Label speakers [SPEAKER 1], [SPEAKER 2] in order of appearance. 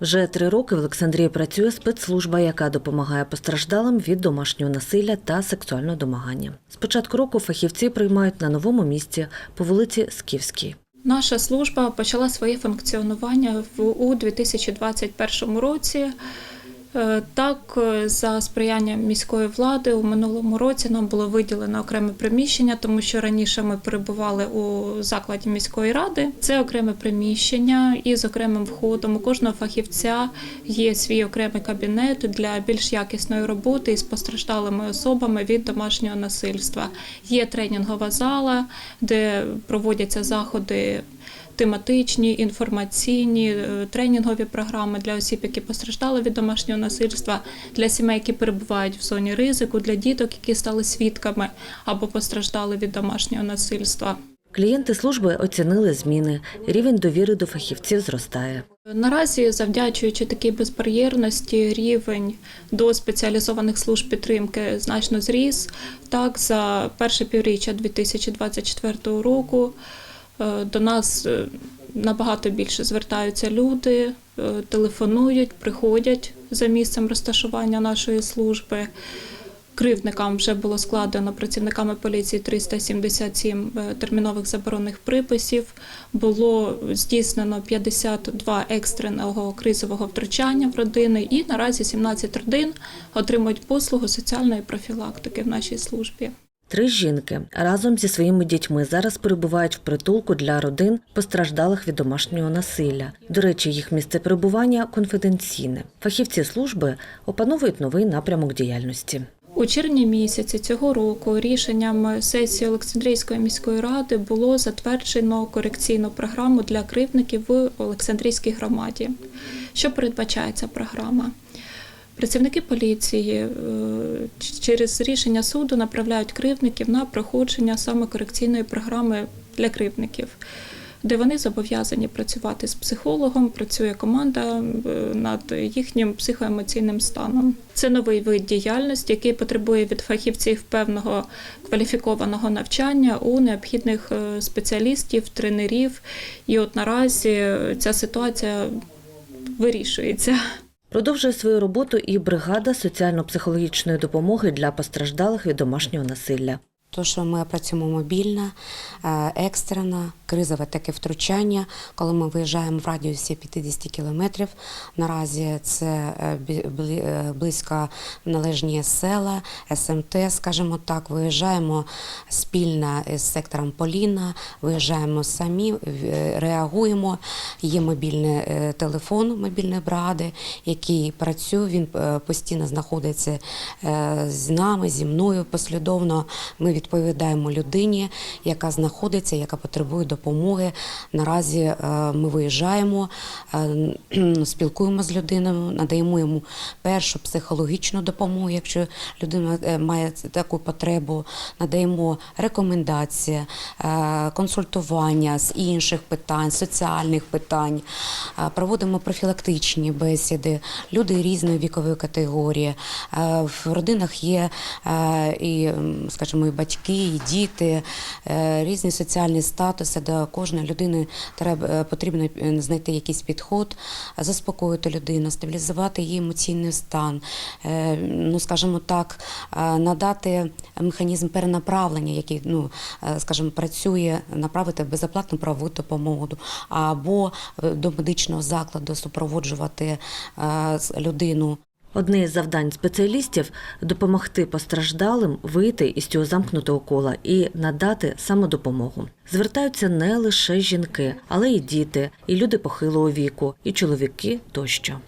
[SPEAKER 1] Вже три роки в Олександрії працює спецслужба, яка допомагає постраждалим від домашнього насилля та сексуального домагання. З початку року фахівці приймають на новому місці по вулиці Скіфській.
[SPEAKER 2] Наша служба почала своє функціонування у 2021 році. Е, Так, е, за сприяння міської влади у минулому році нам було виділено окреме приміщення, тому що раніше ми перебували у закладі міської ради. Це окреме приміщення із окремим входом. У кожного фахівця є свій окремий кабінет для більш якісної роботи із постраждалими особами від домашнього насильства. Є тренінгова зала, де проводяться заходи тематичні, інформаційні, е, тренінгові програми для осіб, які постраждали від домашнього насильства, для сімей, які перебувають в зоні ризику, для діток, які стали свідками або постраждали від домашнього насильства.
[SPEAKER 1] Клієнти служби оцінили зміни. Рівень довіри до фахівців зростає.
[SPEAKER 2] Наразі, завдячуючи такій безбар'єрності, рівень до спеціалізованих служб підтримки значно зріс. Так, за перше півріччя 2024 року до нас е, набагато більше звертаються люди, е, телефонують, приходять за місцем розташування нашої служби. Кривдникам вже було складено працівниками поліції 377 е, термінових заборонних приписів. Було здійснено 52 екстреного кризового втручання в родини, і наразі 17 родин отримують послугу соціальної профілактики в нашій службі.
[SPEAKER 1] Три жінки разом зі своїми дітьми зараз перебувають в притулку для родин, постраждалих від домашнього насилля. До речі, їх місце перебування конфіденційне. Фахівці служби опановують новий напрямок діяльності.
[SPEAKER 2] У червні місяці цього року рішенням сесії Олександрійської міської ради було затверджено корекційну програму для кривдників в Олександрійській громаді. Що передбачає ця програма? Працівники поліції е, через рішення суду направляють кривдників на проходження саме корекційної програми для кривдників, де вони зобов'язані працювати з психологом, працює команда е, над їхнім психоемоційним станом. Це новий вид діяльності, який потребує від фахівців певного кваліфікованого навчання у необхідних е, спеціалістів, тренерів. І от наразі ця ситуація вирішується.
[SPEAKER 1] Продовжує свою роботу і бригада соціально-психологічної допомоги для постраждалих від домашнього насилля.
[SPEAKER 3] То, що ми працюємо мобільно, е, екстрено, кризове таке втручання, коли ми виїжджаємо в радіусі 50 кілометрів. Наразі це е, е, близько належні села, СМТ, скажімо так. Виїжджаємо спільно з сектором Поліна, виїжджаємо самі, реагуємо. Є мобільний телефон мобільної бригади, який працює. Він постійно знаходиться з нами, зі мною послідовно. Ми відповідаємо людині, яка знаходиться, яка потребує допомоги. Наразі е, ми виїжджаємо, е, спілкуємося з людиною, надаємо йому першу психологічну допомогу, якщо людина е, має таку потребу, надаємо рекомендації, консультування з інших питань, соціальних питань, проводимо профілактичні бесіди, люди різної вікової категорії. В родинах є і, скажімо, і батьки, і діти, е, різні соціальні статуси. До кожної людини треба е, потрібно е, знайти якийсь підход, заспокоїти людину, стабілізувати її емоційний стан. Ну, скажімо так, надати механізм перенаправлення, який ну, скажімо, працює, направити безоплатну правову допомогу або до медичного закладу супроводжувати людину.
[SPEAKER 1] Одне із завдань спеціалістів допомогти постраждалим вийти із цього замкнутого кола і надати самодопомогу. Звертаються не лише жінки, але й діти, і люди похилого віку, і чоловіки тощо.